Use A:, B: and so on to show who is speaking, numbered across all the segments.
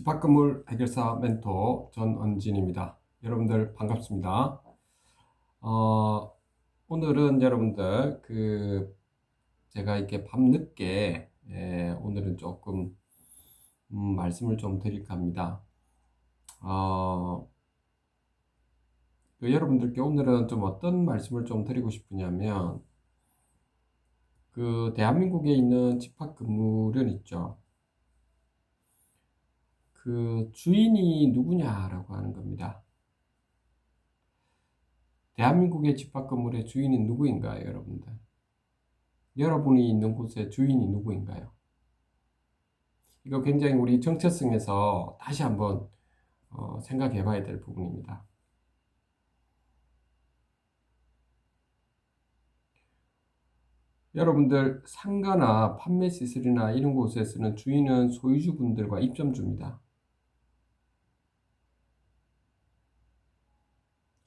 A: 집합건물 해결사 멘토 전언진입니다. 여러분들 반갑습니다. 어, 오늘은 여러분들 그 제가 이렇게 밤늦게 예, 오늘은 조금 음, 말씀을 좀 드릴까 합니다. 어, 그 여러분들께 오늘은 좀 어떤 말씀을 좀 드리고 싶으냐면 그 대한민국에 있는 집합건물은 있죠. 그 주인이 누구냐라고 하는 겁니다. 대한민국의 집합 건물의 주인이 누구인가요, 여러분들? 여러분이 있는 곳의 주인이 누구인가요? 이거 굉장히 우리 정체성에서 다시 한번 어, 생각해 봐야 될 부분입니다. 여러분들 상가나 판매 시설이나 이런 곳에서는 주인은 소유주분들과 입점주입니다.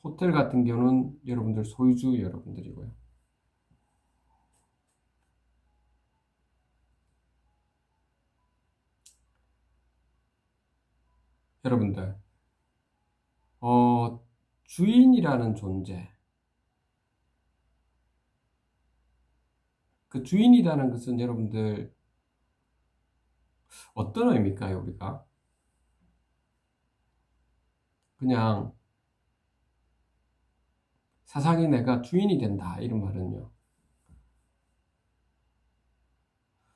A: 호텔 같은 경우는 여러분들 소유주 여러분들이고요. 여러분들, 어, 주인이라는 존재, 그 주인이라는 것은 여러분들 어떤 의미일까요, 우리가? 그냥 사상이 내가 주인이 된다. 이런 말은요.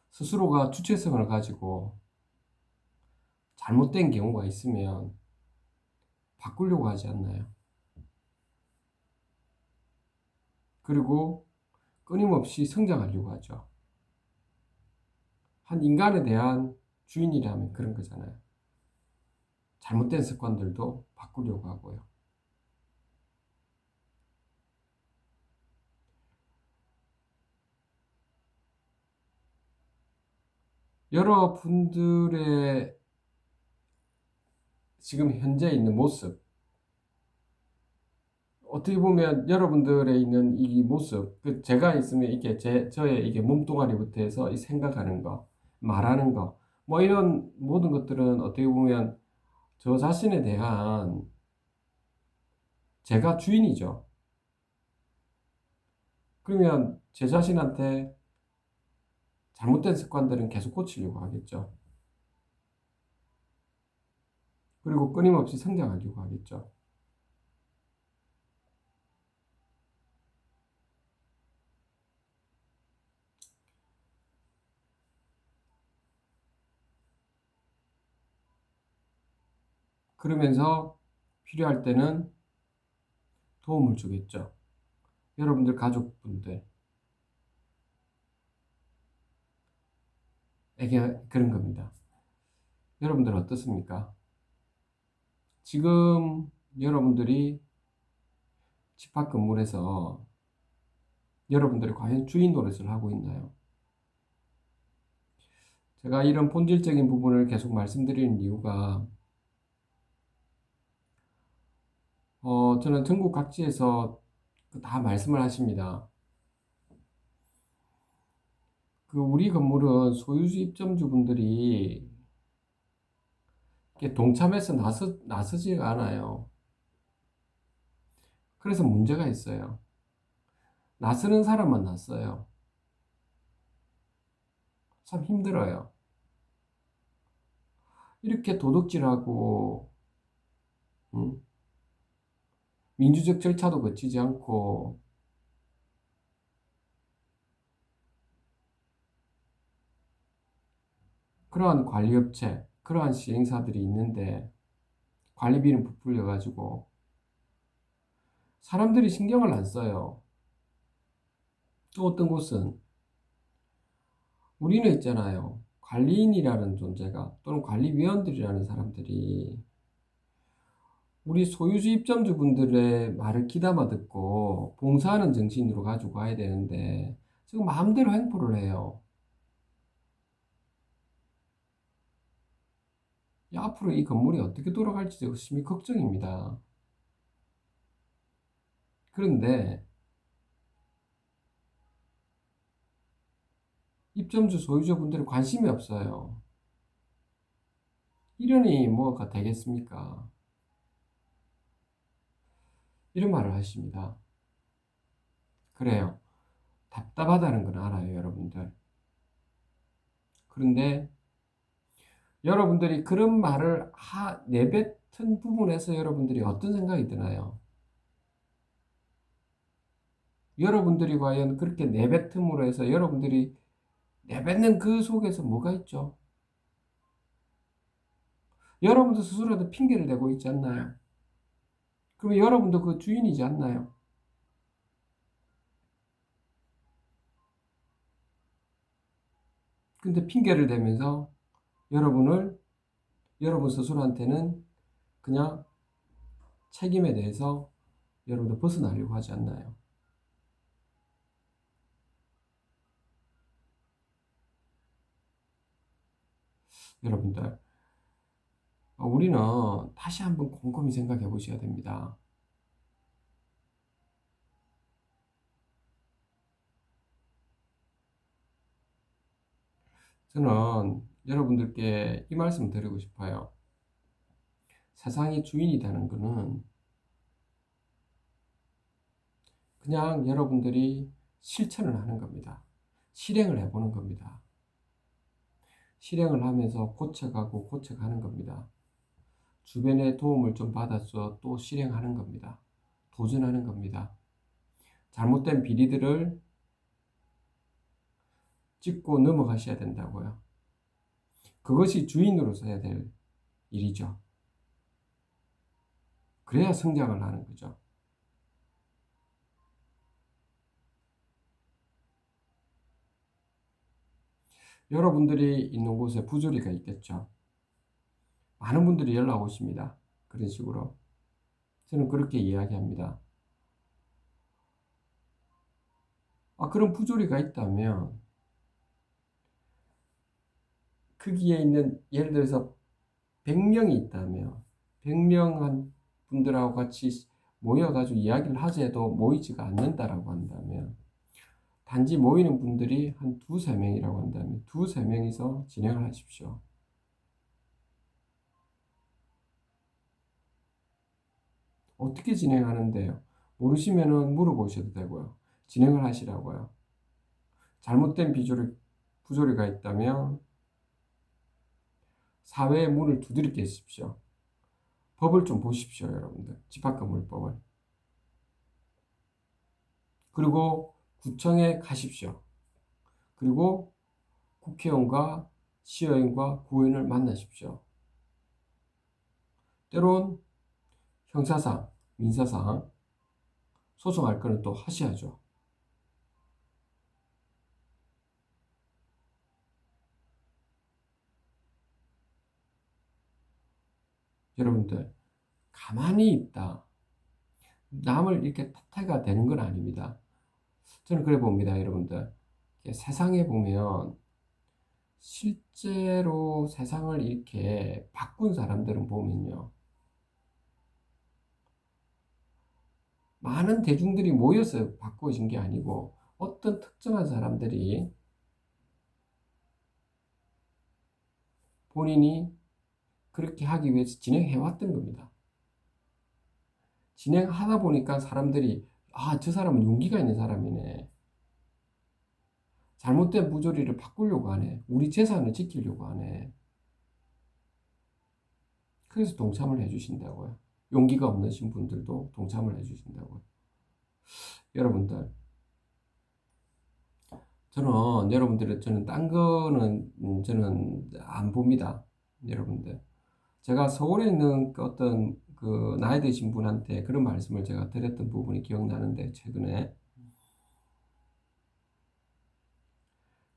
A: 스스로가 주체성을 가지고 잘못된 경우가 있으면 바꾸려고 하지 않나요? 그리고 끊임없이 성장하려고 하죠. 한 인간에 대한 주인이라면 그런 거잖아요. 잘못된 습관들도 바꾸려고 하고요. 여러분들의 지금 현재 있는 모습, 어떻게 보면 여러분들의 있는 이 모습, 그 제가 있으면 이게 제, 저의 이게 몸뚱아리부터 해서 이 생각하는 거, 말하는 거, 뭐 이런 모든 것들은 어떻게 보면 저 자신에 대한 제가 주인이죠. 그러면 제 자신한테 잘못된 습관들은 계속 고치려고 하겠죠. 그리고 끊임없이 성장하려고 하겠죠. 그러면서 필요할 때는 도움을 주겠죠. 여러분들 가족분들, 에게 그런 겁니다. 여러분들 어떻습니까? 지금 여러분들이 집합 건물에서 여러분들이 과연 주인 노릇을 하고 있나요? 제가 이런 본질적인 부분을 계속 말씀드리는 이유가 어, 저는 전국 각지에서 다 말씀을 하십니다. 그 우리 건물은 소유주 입점주분들이 동참해서 나서, 나서지가 않아요. 그래서 문제가 있어요. 나서는 사람만 났어요. 참 힘들어요. 이렇게 도둑질하고, 응? 민주적 절차도 거치지 않고, 그러한 관리업체, 그러한 시행사들이 있는데 관리비는 부풀려 가지고 사람들이 신경을 안 써요. 또 어떤 곳은 우리는 있잖아요. 관리인이라는 존재가 또는 관리위원들이라는 사람들이 우리 소유주 입점주분들의 말을 귀담아 듣고 봉사하는 정신으로 가지고 가야 되는데 지금 마음대로 행포를 해요. 앞으로 이 건물이 어떻게 돌아갈지 열심히 걱정입니다. 그런데 입점주 소유주분들은 관심이 없어요. 이러니 뭐가 되겠습니까? 이런 말을 하십니다. 그래요. 답답하다는 건 알아요, 여러분들. 그런데 여러분들이 그런 말을 하, 내뱉은 부분에서 여러분들이 어떤 생각이 드나요? 여러분들이 과연 그렇게 내뱉음으로 해서 여러분들이 내뱉는 그 속에서 뭐가 있죠? 여러분도 스스로도 핑계를 대고 있지 않나요? 그러면 여러분도 그 주인이지 않나요? 근데 핑계를 대면서 여러분을 여러분 스스로한테는 그냥 책임에 대해서 여러분도 벗어나려고 하지 않나요? 여러분들, 우리는 다시 한번 곰곰이 생각해 보셔야 됩니다. 저는 여러분들께 이 말씀 드리고 싶어요. 세상의 주인이 되는 것은 그냥 여러분들이 실천을 하는 겁니다. 실행을 해보는 겁니다. 실행을 하면서 고쳐가고 고쳐가는 겁니다. 주변의 도움을 좀 받아서 또 실행하는 겁니다. 도전하는 겁니다. 잘못된 비리들을 짚고 넘어가셔야 된다고요. 그것이 주인으로서 해야 될 일이죠. 그래야 성장을 하는 거죠. 여러분들이 있는 곳에 부조리가 있겠죠. 많은 분들이 연락 오십니다. 그런 식으로. 저는 그렇게 이야기합니다. 아, 그런 부조리가 있다면 거기에 있는 예를 들어서 100명이 있다면 100명 분들하고 같이 모여가지고 이야기를 하재도 모이지가 않는다라고 한다면 단지 모이는 분들이 한 두세 명이라고 한다면 두세 명이서 진행을 하십시오. 어떻게 진행하는데요? 모르시면은 물어보셔도 되고요. 진행을 하시라고요. 잘못된 비조리, 부조리가 있다면 사회의 문을 두드려 깨십시오. 법을 좀 보십시오, 여러분들. 집합건물법을. 그리고 구청에 가십시오. 그리고 국회의원과 시의원과 구의원을 만나십시오. 때론 형사상, 민사상 소송할 거는 또 하셔야죠. 여러분들 가만히 있다. 남을 이렇게 탓해가 되는 건 아닙니다. 저는 그래 봅니다, 여러분들. 세상에 보면 실제로 세상을 이렇게 바꾼 사람들은 보면요. 많은 대중들이 모여서 바꾸어진 게 아니고 어떤 특정한 사람들이 본인이 그렇게 하기 위해서 진행해 왔던 겁니다. 진행하다 보니까 사람들이 아, 저 사람은 용기가 있는 사람이네. 잘못된 부조리를 바꾸려고 하네. 우리 재산을 지키려고 하네. 그래서 동참을 해주신다고요. 용기가 없으신 분들도 동참을 해주신다고요. 여러분들, 저는 여러분들은 저는 딴 거는 음, 저는 안 봅니다. 여러분들. 제가 서울에 있는 그 어떤 그 나이 드신 분한테 그런 말씀을 제가 드렸던 부분이 기억나는데 최근에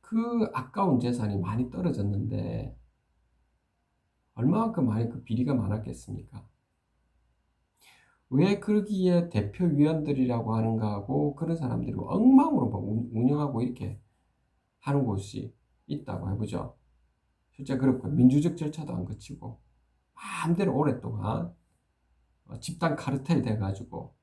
A: 그 아까운 재산이 많이 떨어졌는데 얼마만큼 많이 그 비리가 많았겠습니까? 왜 그러기에 대표위원들이라고 하는가 하고 그런 사람들이 엉망으로 운영하고 이렇게 하는 곳이 있다고 해보죠. 실제 그렇고 민주적 절차도 안 거치고 마음대로 오랫동안 어, 집단 카르텔 돼가지고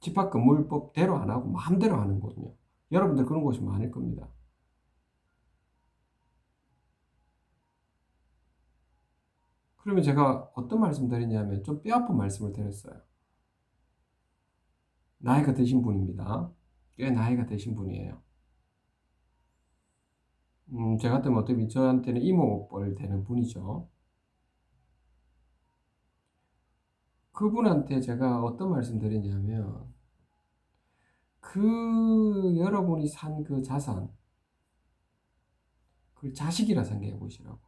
A: 집합건물법대로 안 하고 마음대로 하는 거거든요. 여러분들 그런 곳이 많을 겁니다. 그러면 제가 어떤 말씀 드리냐면 좀 뼈아픈 말씀을 드렸어요. 나이가 드신 분입니다. 꽤 나이가 드신 분이에요. 음, 제가 같으면 어떻게 저한테는 이모뻘 되는 분이죠. 그분한테 제가 어떤 말씀 드리냐면 그 여러분이 산 그 자산 그걸 자식이라 생각해 보시라고.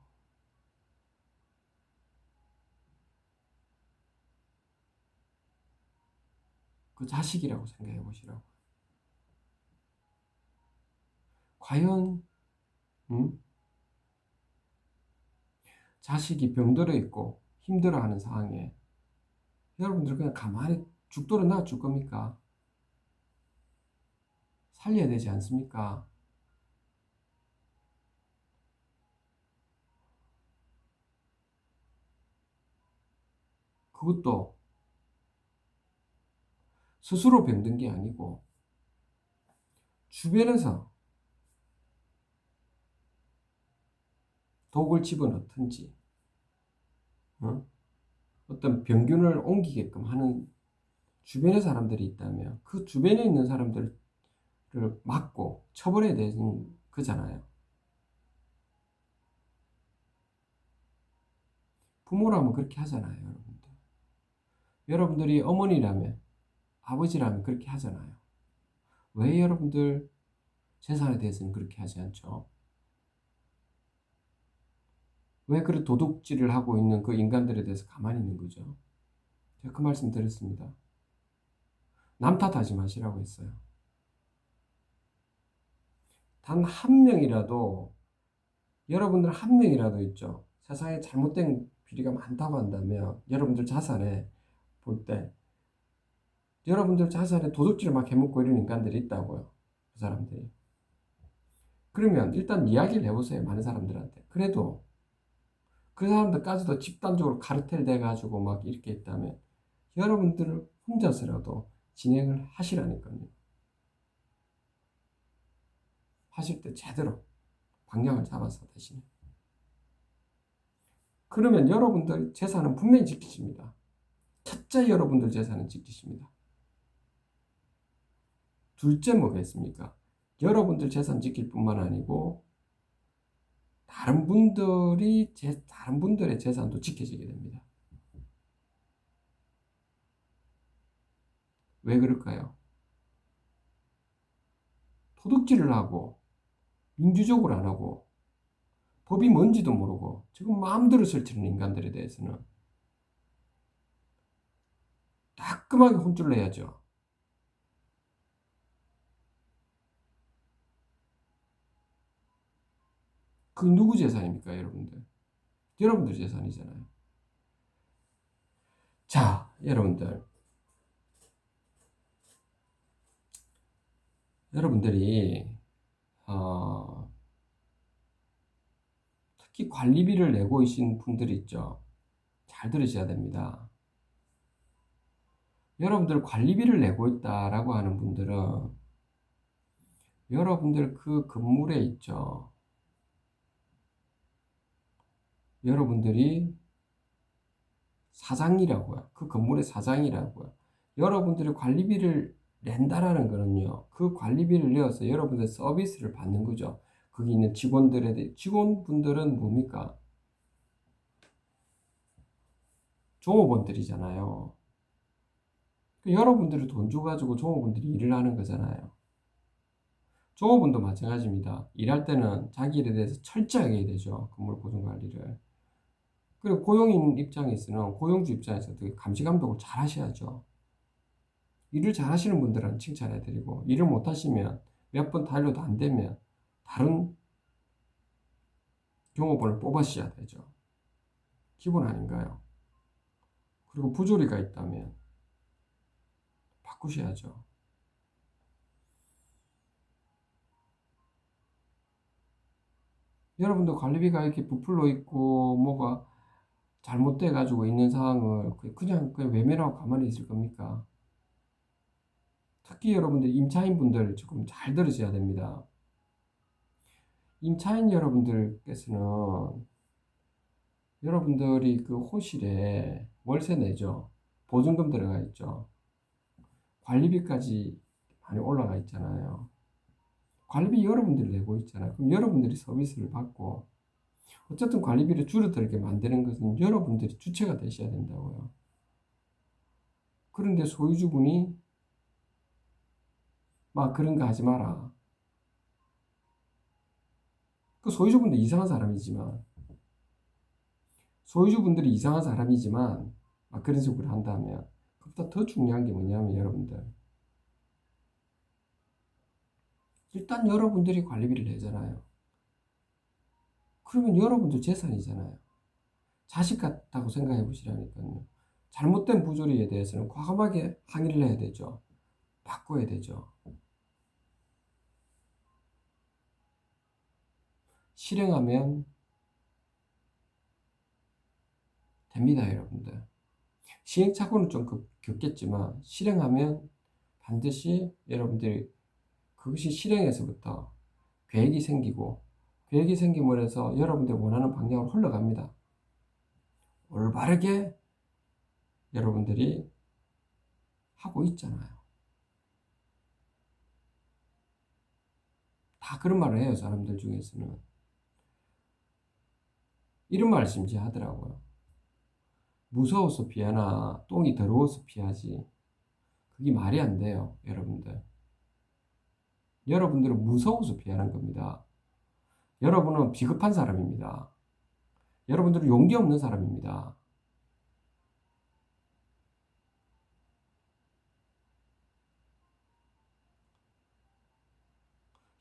A: 그 자식이라고 생각해 보시라고. 과연 음? 자식이 병들어 있고 힘들어하는 상황에 여러분들 그냥 가만히 죽도록 놔줄 겁니까? 살려야 되지 않습니까? 그것도 스스로 병든 게 아니고 주변에서 독을 집어넣든지 어? 어떤 병균을 옮기게끔 하는 주변의 사람들이 있다면 그 주변에 있는 사람들을 막고 처벌해야 되는 거잖아요. 부모라면 그렇게 하잖아요, 여러분들. 여러분들이 어머니라면, 아버지라면 그렇게 하잖아요. 왜 여러분들 재산에 대해서는 그렇게 하지 않죠? 왜 그런 도둑질을 하고 있는 그 인간들에 대해서 가만히 있는 거죠? 제가 그 말씀 드렸습니다. 남 탓하지 마시라고 했어요. 단 한 명이라도 여러분들 한 명이라도 있죠. 세상에 잘못된 비리가 많다고 한다면 여러분들 자산에 볼 때 여러분들 자산에 도둑질을 막 해먹고 이런 인간들이 있다고요. 그 사람들이. 그러면 일단 이야기를 해보세요. 많은 사람들한테. 그래도 그 사람들까지도 집단적으로 카르텔 돼가지고 막 이렇게 있다면 여러분들 혼자서라도 진행을 하시라니까요. 하실 때 제대로 방향을 잡아서 대신에. 그러면 여러분들 재산은 분명히 지키십니다. 첫째 여러분들 재산은 지키십니다. 둘째 뭐겠습니까? 여러분들 재산 지킬 뿐만 아니고 다른 분들이 제, 다른 분들의 재산도 지켜지게 됩니다. 왜 그럴까요? 도둑질을 하고 민주적으로 안 하고 법이 뭔지도 모르고 지금 마음대로 설치는 인간들에 대해서는 따끔하게 혼쭐 내야죠. 그 누구 재산입니까, 여러분들? 여러분들 재산이잖아요. 자, 여러분들. 여러분들이 어, 특히 관리비를 내고 계신 분들이 있죠. 잘 들으셔야 됩니다. 여러분들 관리비를 내고 있다라고 하는 분들은 여러분들 그 건물에 있죠. 여러분들이 사장이라고요. 그 건물의 사장이라고요. 여러분들이 관리비를 낸다라는 거는요. 그 관리비를 내어서 여러분들 서비스를 받는 거죠. 거기 있는 직원들에 대해 직원분들은 뭡니까? 종업원들이잖아요. 그 여러분들이 돈 줘가지고 종업원들이 일을 하는 거잖아요. 종업원도 마찬가지입니다. 일할 때는 자기 일에 대해서 철저하게 해야 되죠. 건물 보존 관리를. 그리고 고용인 입장에서는 고용주 입장에서 도 감시 감독을 잘 하셔야죠. 일을 잘 하시는 분들은 칭찬해 드리고 일을 못 하시면 몇 번 달려도 안 되면 다른 경호원을 뽑으셔야 되죠. 기본 아닌가요? 그리고 부조리가 있다면 바꾸셔야죠. 여러분도 관리비가 이렇게 부풀러 있고 뭐가 잘못돼 가지고 있는 상황을 그냥 그냥 외면하고 가만히 있을 겁니까? 특히 여러분들 임차인 분들 조금 잘 들으셔야 됩니다. 임차인 여러분들께서는 여러분들이 그 호실에 월세 내죠. 보증금 들어가 있죠. 관리비까지 많이 올라가 있잖아요. 관리비 여러분들이 내고 있잖아요. 그럼 여러분들이 서비스를 받고 어쨌든 관리비를 줄어들게 만드는 것은 여러분들이 주체가 되셔야 된다고요. 그런데 소유주분이 막 그런 거 하지 마라. 그 소유주분도 이상한 사람이지만 소유주분들이 이상한 사람이지만 막 그런 식으로 한다면 그보다 더 중요한 게 뭐냐면 여러분들 일단 여러분들이 관리비를 내잖아요. 그러면 여러분들 재산이잖아요. 자식 같다고 생각해 보시라니까요. 잘못된 부조리에 대해서는 과감하게 항의를 해야 되죠. 바꿔야 되죠. 실행하면 됩니다, 여러분들. 시행착오는 좀 겪- 겪겠지만 실행하면 반드시 여러분들이 그것이 실행에서부터 계획이 생기고 계획이 생김으로 해서 여러분들 원하는 방향으로 흘러갑니다. 올바르게 여러분들이 하고 있잖아요. 다 그런 말을 해요, 사람들 중에서는. 이런 말씀이지 하더라고요. 무서워서 피하나 똥이 더러워서 피하지. 그게 말이 안 돼요, 여러분들. 여러분들은 무서워서 피하는 겁니다. 여러분은 비겁한 사람입니다. 여러분들은 용기 없는 사람입니다.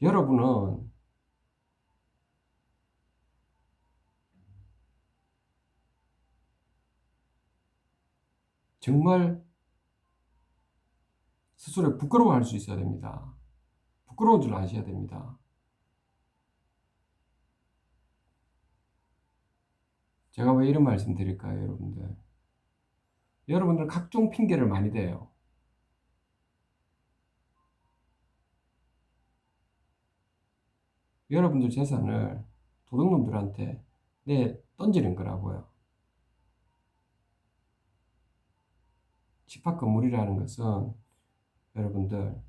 A: 여러분은 정말 스스로 부끄러워할 수 있어야 됩니다. 부끄러운 줄 아셔야 됩니다. 제가 왜 이런 말씀 드릴까요, 여러분들? 여러분들 각종 핑계를 많이 대요. 여러분들 재산을 도둑놈들한테 내 던지는 거라고요. 집합 건물이라는 것은 여러분들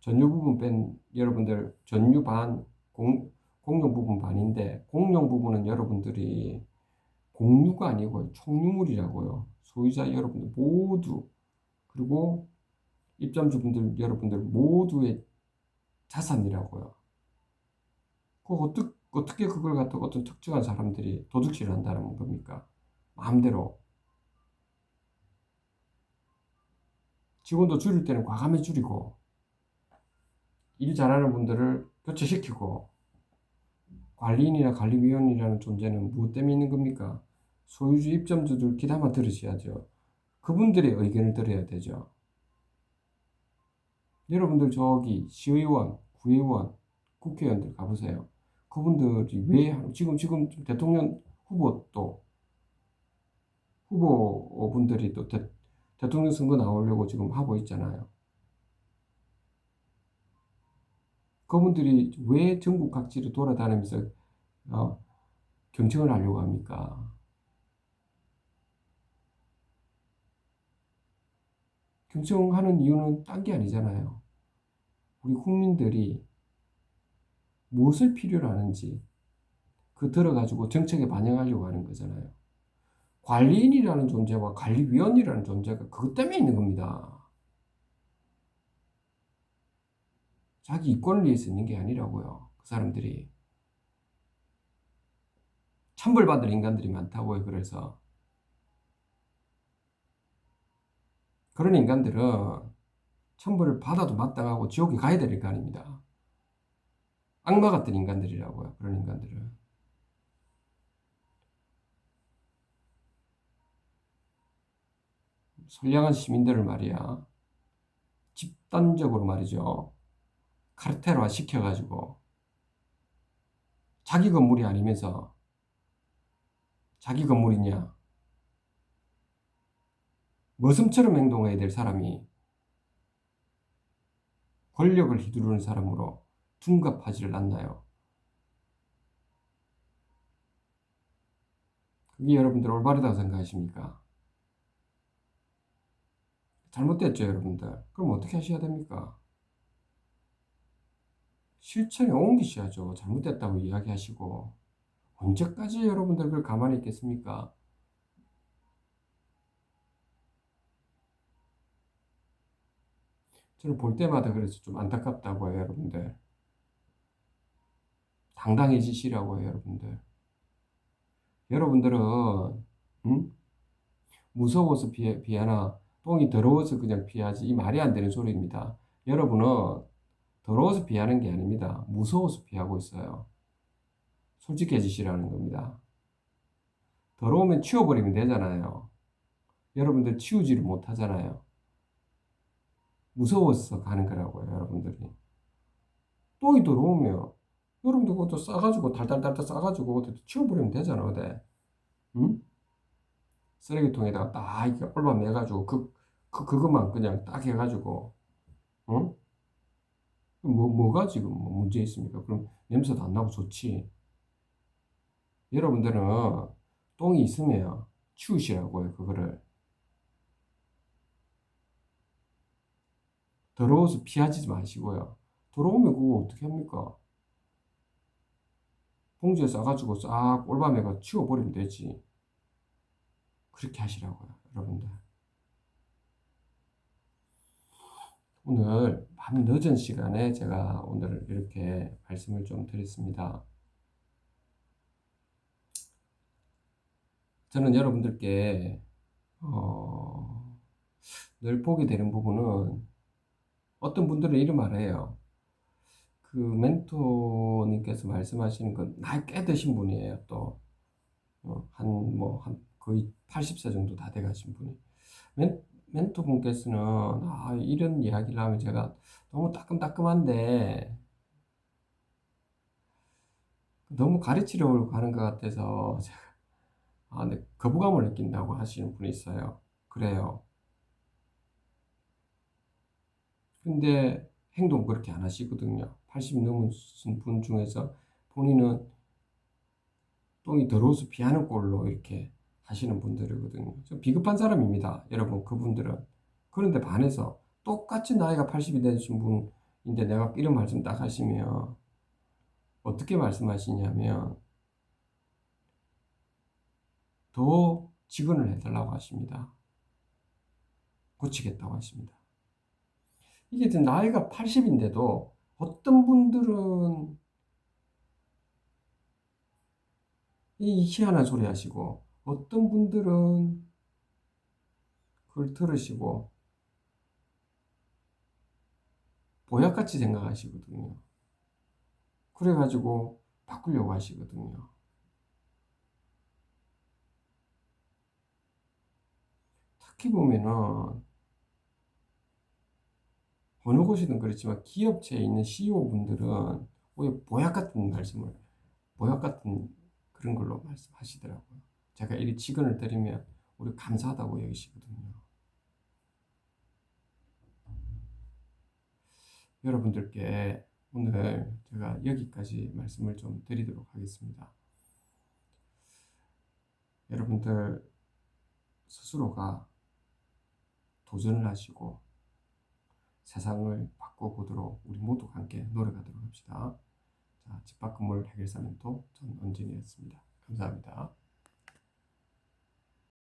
A: 전유 부분 뺀 여러분들 전유 반 공, 공용 부분 반인데 공용 부분은 여러분들이 공유가 아니고 총유물이라고요. 소유자 여러분들 모두 그리고 입점주분들 여러분들 모두의 자산이라고요. 그 어떻게 어떻게 그걸 갖다가 어떤 특정한 사람들이 도둑질을 한다는 겁니까? 마음대로 직원도 줄일 때는 과감히 줄이고 일 잘하는 분들을 교체시키고 관리인이나 관리위원이라는 존재는 무엇 때문에 있는 겁니까? 소유주 입점주들 기다만 들으셔야죠. 그분들의 의견을 들어야 되죠. 여러분들 저기 시의원, 구의원, 국회의원들 가보세요. 그분들이 왜 지금 지금 대통령 후보 또 후보분들이 또 대, 대통령 선거 나오려고 지금 하고 있잖아요. 그분들이 왜 전국 각지를 돌아다니면서 어, 경청을 하려고 합니까? 경청하는 이유는 딴 게 아니잖아요. 우리 국민들이 무엇을 필요로 하는지 그 들어가지고 정책에 반영하려고 하는 거잖아요. 관리인이라는 존재와 관리위원이라는 존재가 그것 때문에 있는 겁니다. 자기 이권을 위해서 있는 게 아니라고요. 그 사람들이. 천벌받을 인간들이 많다고요. 그래서. 그런 인간들은 천벌을 받아도 마땅하고 지옥에 가야 될거 아닙니다. 악마 같은 인간들이라고요. 그런 인간들은. 선량한 시민들을 말이야. 집단적으로 말이죠. 카르텔화 시켜가지고 자기 건물이 아니면서 자기 건물이냐 머슴처럼 행동해야 될 사람이 권력을 휘두르는 사람으로 둔갑하지를 않나요? 그게 여러분들 올바르다고 생각하십니까? 잘못됐죠, 여러분들. 그럼 어떻게 하셔야 됩니까? 실천에 옮기셔야죠. 잘못됐다고 이야기하시고. 언제까지 여러분들 그걸 가만히 있겠습니까? 저는 볼 때마다 그래서 좀 안타깝다고 해요, 여러분들. 당당해지시라고 해요, 여러분들. 여러분들은, 음? 무서워서 피해, 피하나, 똥이 더러워서 그냥 피하지. 이 말이 안 되는 소리입니다. 여러분은 더러워서 피하는 게 아닙니다. 무서워서 피하고 있어요. 솔직해지시라는 겁니다. 더러우면 치워버리면 되잖아요. 여러분들 치우지를 못하잖아요. 무서워서 가는 거라고요, 여러분들이. 똥이 들어오면, 여러분들 그것도 싸가지고, 달달달달 싸가지고, 어디 치워버리면 되잖아, 어디. 응? 쓰레기통에다가 딱 이렇게 올라내가지고, 그, 그, 그것만 그냥 딱 해가지고, 응? 뭐, 뭐가 지금 뭐 문제 있습니까? 그럼 냄새도 안 나고 좋지. 여러분들은 똥이 있으면 치우시라고요, 그거를. 더러워서 피하지 마시고요. 더러우면 그거 어떻게 합니까? 봉지에 싸가지고 싹 올밤에가 치워버리면 되지. 그렇게 하시라고요, 여러분들. 오늘 밤 늦은 시간에 제가 오늘 이렇게 말씀을 좀 드렸습니다. 저는 여러분들께 어, 늘 보게 되는 부분은 어떤 분들은 이런 말을 해요. 그 멘토님께서 말씀하시는 건 나이 꽤 드신 분이에요. 또 한 뭐한 거의 80세 정도 다 돼가신 분이 멘, 멘토분께서는 아, 이런 이야기를 하면 제가 너무 따끔따끔한데 너무 가르치려고 하는 것 같아서 제가 아, 네, 거부감을 느낀다고 하시는 분이 있어요. 그래요. 근데 행동 그렇게 안 하시거든요. 80 넘으신 분 중에서 본인은 똥이 더러워서 피하는 꼴로 이렇게 하시는 분들이거든요. 좀 비급한 사람입니다. 여러분, 그분들은. 그런데 반해서 똑같이 나이가 80이 되신 분인데 내가 이런 말씀 딱 하시면 어떻게 말씀하시냐면 더 직언을 해달라고 하십니다. 고치겠다고 하십니다. 이게 나이가 80인데도 어떤 분들은 이 희한한 소리 하시고 어떤 분들은 그걸 들으시고 보약같이 생각하시거든요. 그래가지고 바꾸려고 하시거든요. 특히 보면은 어느 곳이든 그렇지만 기업체에 있는 CEO분들은 오히려 보약 같은 말씀을 보약 같은 그런 걸로 말씀하시더라고요. 제가 이리 직언을 드리면 우리 감사하다고 여기시거든요. 여러분들께 오늘 제가 여기까지 말씀을 좀 드리도록 하겠습니다. 여러분들 스스로가 도전을 하시고 세상을 바꿔보도록 우리 모두 함께 노력하도록 합시다. 자, 집합 건물 해결사 멘토 전 언진이었습니다. 감사합니다.